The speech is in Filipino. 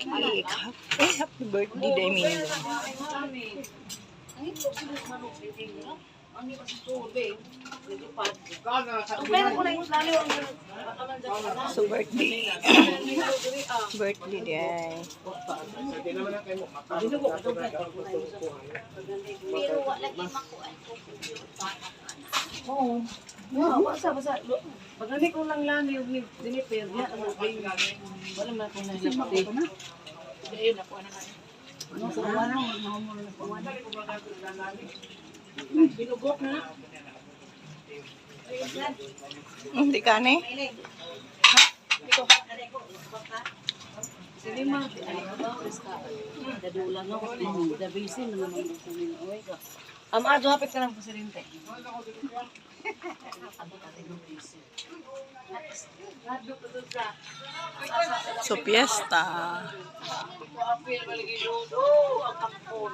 Ay, happy, happy birthday, Daimino. So, birthday. birthday day. Oo. Wow, basa basa. Pagani ko lang lang yung dinipir niya. Wala man ko na yung Binugok na. Hindi ka ni? Mah ay ba basta. Dadula no ko da busy naman ang kunin oy ka. Am adto hapit ka lang. So, fiesta. Apil balik ido. Ang kapon.